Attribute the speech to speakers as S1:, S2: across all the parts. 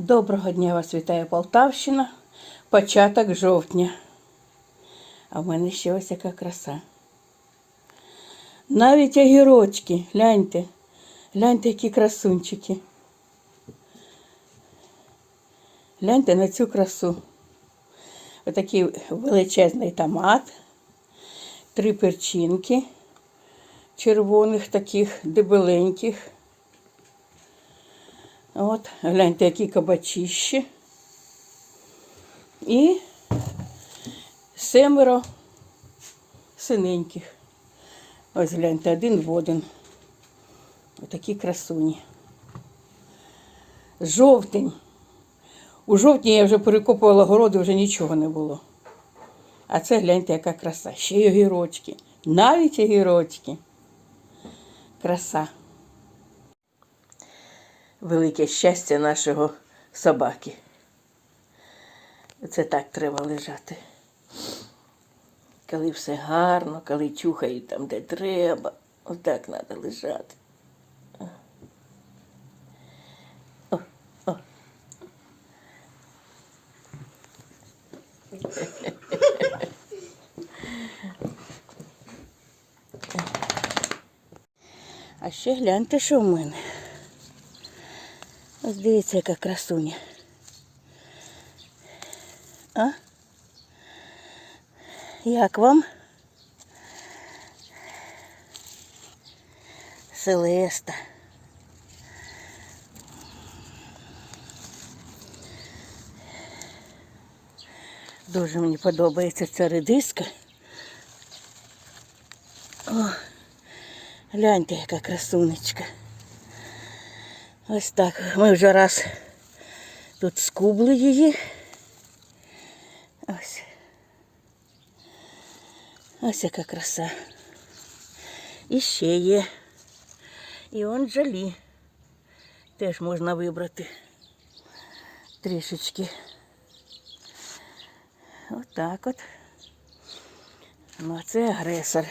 S1: Доброго дня вас вітає Полтавщина. Початок жовтня. А в мене ще ось яка краса. Навіть огірочки, гляньте, гляньте, які красунчики. Гляньте на цю красу. Отакий величезний томат, три перчинки червоних, таких дебеленьких. От, гляньте, які кабачищі. І семеро синеньких. Ось гляньте, один в один. Отакі красуні. Жовтень. У жовтні я вже перекопувала городи, вже нічого не було. А це гляньте, яка краса. Ще й огірочки. Навіть огірочки. Краса велике щастя нашого собаки. Це так треба лежати. Коли все гарно, коли чухають там, де треба, отак треба лежати. А ще гляньте, що в мене. Ось дивіться, яка красуня. А? Як вам? Селеста. Дуже мені подобається ця редиска. О, гляньте, яка красунечка. Ось так. Ми вже раз тут скубли її. Ось. Ось яка краса. І ще є. І он жалі. Теж можна вибрати трішечки. Отак от. Ну, а це агресор.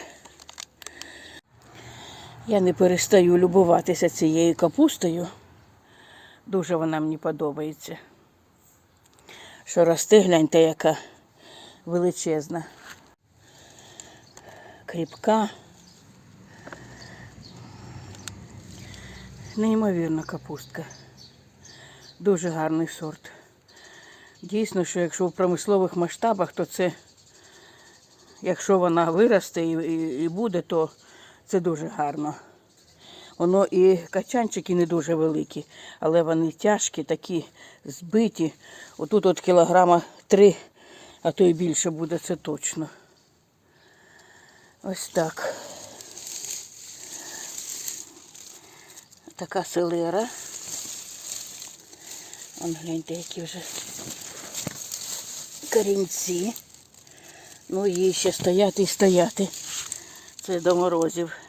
S1: Я не перестаю любуватися цією капустою. Дуже вона мені подобається. Що росте, гляньте, яка величезна. Кріпка. Неймовірна капустка. Дуже гарний сорт. Дійсно, що якщо в промислових масштабах, то це, якщо вона виросте і буде, то це дуже гарно. Воно і качанчики не дуже великі, але вони тяжкі, такі збиті. Отут от кілограма три, а то і більше буде, це точно. Ось так. Така селера. Вон гляньте, які вже корінці. Ну, їй ще стояти і стояти. Це до морозів.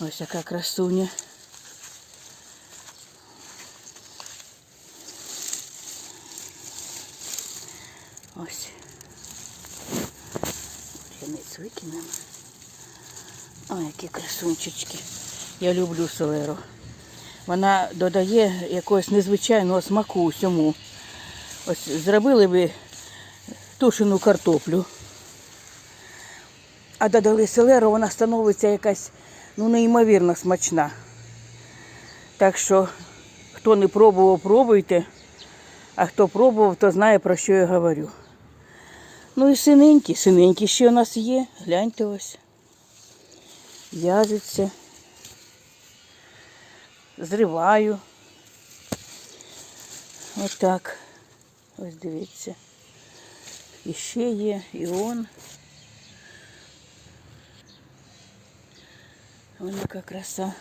S1: Ось яка красуня. Ось. Рінець викинемо. Ой, які красунчички. Я люблю селеру. Вона додає якогось незвичайного смаку усьому. Ось зробили би тушену картоплю. А додали селеру, вона становиться якась ну, неймовірно смачна. Так що, хто не пробував, пробуйте. А хто пробував, то знає, про що я говорю. Ну і синенькі, синенькі ще у нас є. Гляньте ось. В'яжеться. Зриваю. Отак. Ось дивіться. І ще є, і он. Яка краса.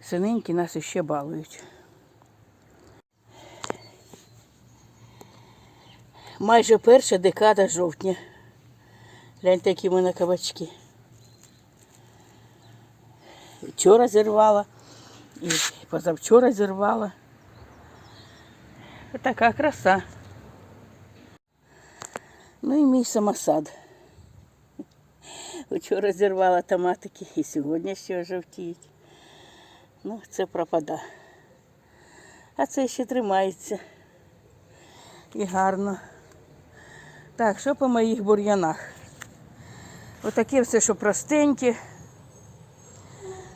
S1: Синенькі нас іще балують. Майже перша декада жовтня. Гляньте, які в мене кабачки. Вчора зірвала і позавчора зірвала. Така краса. Ну і мій самосад. Вчора зірвала томатики і сьогодні ще жовтіють. Ну, це пропада. А це ще тримається. І гарно. Так, що по моїх бур'янах? Отаке все, що простеньке.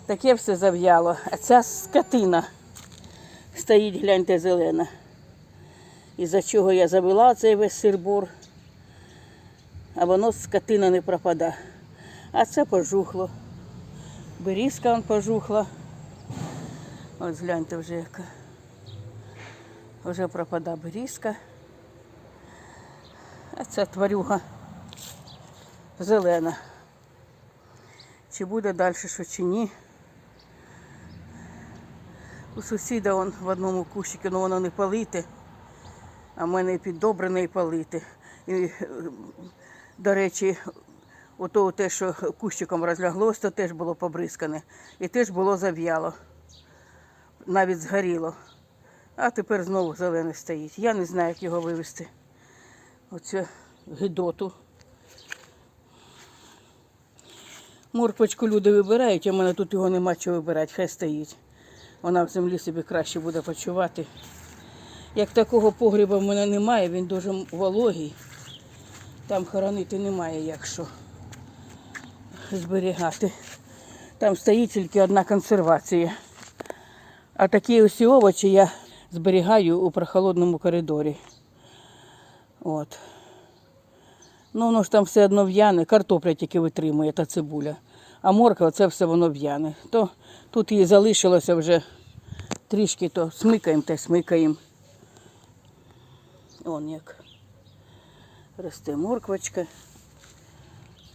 S1: Таке все зав'яло. А ця скотина стоїть, гляньте, зелена. Із-за чого я завела цей весь сирбур. А воно скотина не пропада. А це пожухло. Берізка он пожухла. Ось гляньте вже яка. Вже пропада берізка. А ця тварюга зелена. Чи буде далі що чи ні. У сусіда он в одному кущику, ну воно не палите, а в мене піддобрене і палите. І, е, до речі, ото те, що кущиком розляглось, то теж було побризкане. І теж було зав'яло. Навіть згоріло. А тепер знову зелений стоїть. Я не знаю, як його вивезти. Оцю гидоту. Морпочку люди вибирають, а в мене тут його нема чого вибирати, хай стоїть. Вона в землі собі краще буде почувати. Як такого погреба в мене немає, він дуже вологий. Там хоронити немає як що зберігати. Там стоїть тільки одна консервація. А такі ось овочі я зберігаю у прохолодному коридорі. От. Ну, воно ж там все одно в'яне, картопля тільки витримує та цибуля. А морква це все воно в'яне. То тут її залишилося вже трішки, то смикаємо та смикаємо. Он як росте морквочка.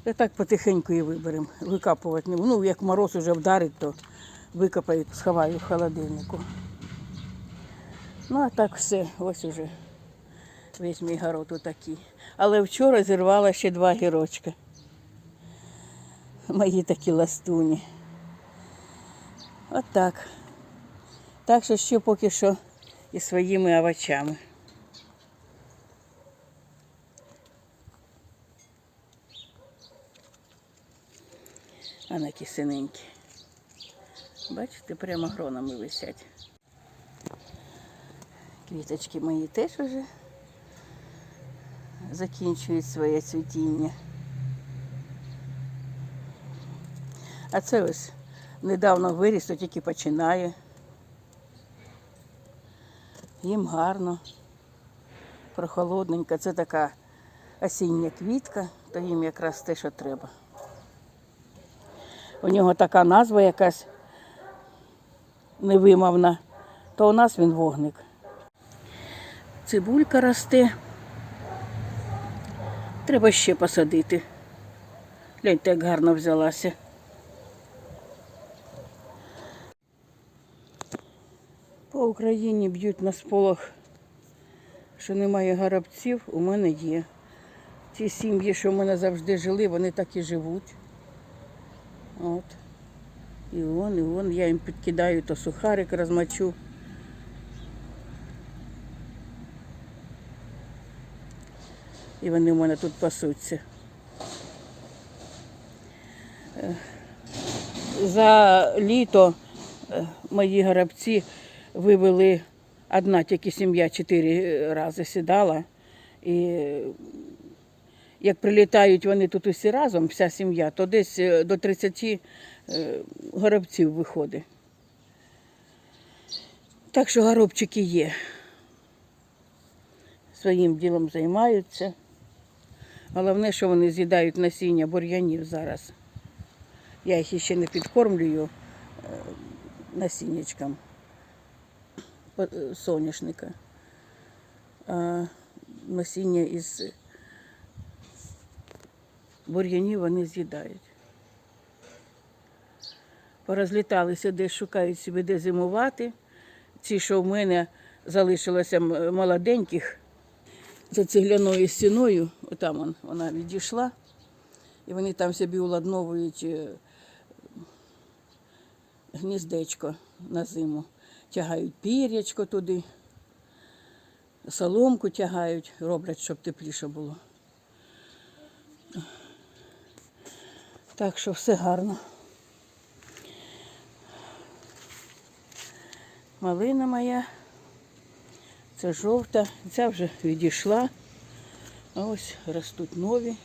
S1: Та так потихеньку її виберемо. Викапувати не. Ну, як мороз уже вдарить, то викопаю, сховаю в холодильнику. Ну, а так все, ось уже весь мій город отакий. Але вчора зірвала ще два гірочка. Мої такі ластуні. От так. Так що ще поки що і своїми овочами. А на кисененькі. Бачите, прямо гронами висять. Квіточки мої теж уже закінчують своє цвітіння. А це ось недавно виріс, то тільки починає. Їм гарно, прохолодненько. Це така осіння квітка, то їм якраз те, що треба. У нього така назва якась невимовна, то у нас він вогник. Цибулька росте. Треба ще посадити. Гляньте, як гарно взялася. По Україні б'ють на сполох, що немає горобців, у мене є. Ті сім'ї, що в мене завжди жили, вони так і живуть. От. І вон, і вон. Я їм підкидаю, то сухарик розмочу. І вони в мене тут пасуться. Е, За літо е, мої горобці вивели одна тільки сім'я чотири рази сідала. І як прилітають вони тут усі разом, вся сім'я, то десь е, до 30 е, горобців виходить. Так що горобчики є. Своїм ділом займаються. Головне, що вони з'їдають насіння бур'янів зараз. Я їх ще не підкормлюю е, насіннячком соняшника. А насіння із бур'янів вони з'їдають. Порозліталися десь, шукають собі де зимувати. Ці, що в мене залишилося молоденьких, за цегляною стіною, отам он, вона відійшла, і вони там собі уладновують е, гніздечко на зиму. Тягають пір'ячко туди, соломку тягають, роблять, щоб тепліше було. Так що все гарно. Малина моя Це жовта, ця вже відійшла. А ось ростуть нові.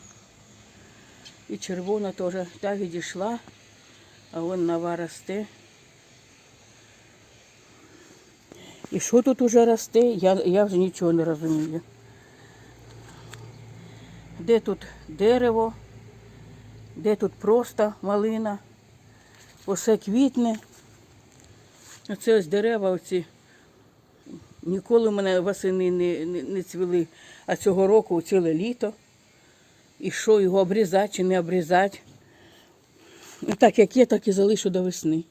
S1: І червона теж та відійшла, а вон нова росте. І що тут уже росте, я, я вже нічого не розумію. Де тут дерево, де тут просто малина, усе квітне. Оце ось дерева оці. Ніколи мене восени не, не, не цвіли, а цього року ціле літо. І що, його обрізати чи не обрізати? Ну, так як є, так і залишу до весни.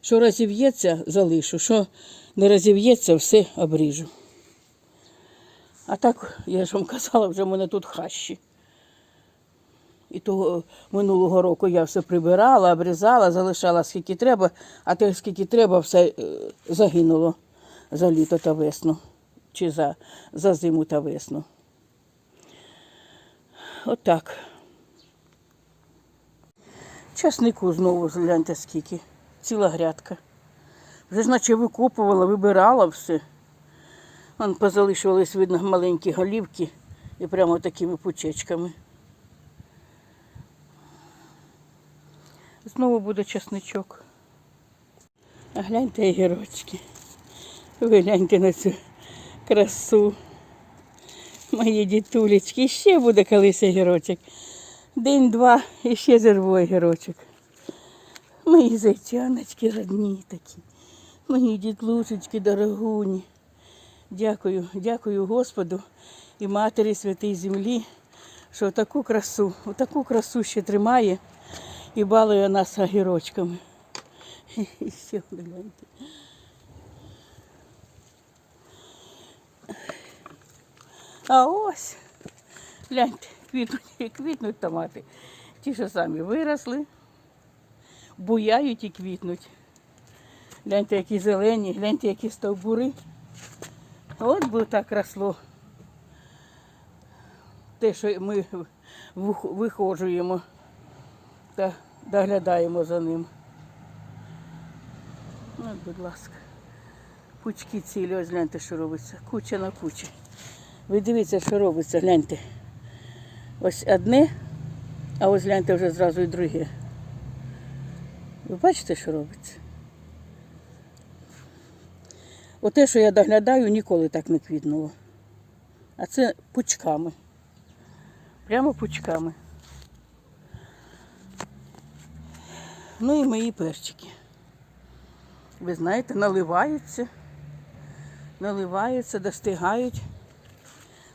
S1: Що розів'ється, залишу, що не розів'ється, все обріжу. А так, я ж вам казала, вже в мене тут хащі. І того минулого року я все прибирала, обрізала, залишала скільки треба, а те, скільки треба, все е, загинуло за літо та весну. Чи за, за зиму та весну. Отак. Часнику знову гляньте скільки. Ціла грядка. Вже ж наче викопувала, вибирала все. Вон позалишувались, видно, маленькі голівки і прямо такими пучечками. Знову буде часничок. А гляньте огірочки. Ви гляньте на цю красу. Мої дітулечки. І ще буде колись огірочок. День-два і ще зірву огірочок. Мої зайчаночки родні такі. Мої дітлушечки дорогуні. Дякую, дякую Господу і Матері Святій Землі, що таку красу, таку красу ще тримає і балує нас огірочками. І ще гляньте. А ось, гляньте, квітнуть, квітнуть томати. Ті, що самі виросли, буяють і квітнуть. Гляньте, які зелені, гляньте, які стовбури. От би так росло. Те, що ми вих- виходжуємо та доглядаємо за ним. От, будь ласка. Пучки цілі, ось гляньте, що робиться. Куча на кучі. Ви дивіться, що робиться, гляньте. Ось одне, а ось гляньте вже зразу і друге. Ви бачите, що робиться? Оте, що я доглядаю, ніколи так не квітнуло. А це пучками. Прямо пучками. Ну і мої перчики. Ви знаєте, наливаються, наливаються, достигають.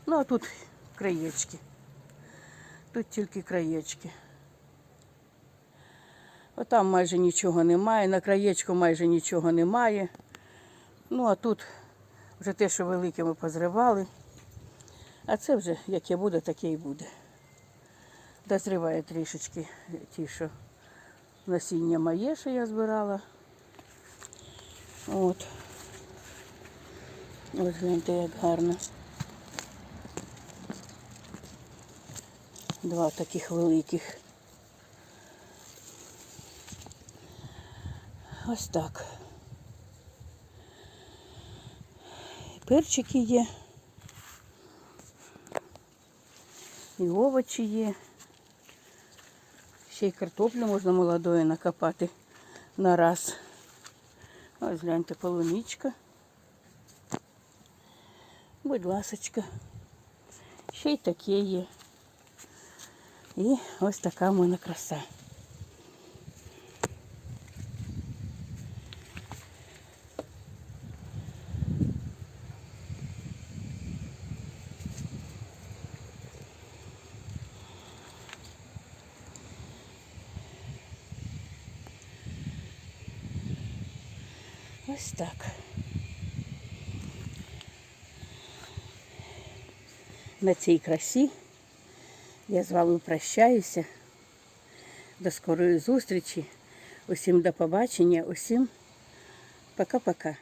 S1: Ну, а тут краєчки. Тут тільки краєчки. Отам майже нічого немає, на краєчку майже нічого немає. Ну, а тут вже те, що велике ми позривали. А це вже яке буде, таке і буде. Дозріває трішечки ті, що насіння моє, що я збирала. От. Ось гляньте, як гарно. Два таких великих. Ось так. Перчики є. І овочі є. Ще й картоплю можна молодою накопати на раз. Ось гляньте, полуничка. Будь ласочка. Ще й таке є. І ось така в мене краса. Ось так. На цій красі я з вами прощаюся. До скорої зустрічі. Усім до побачення, усім пока-пока.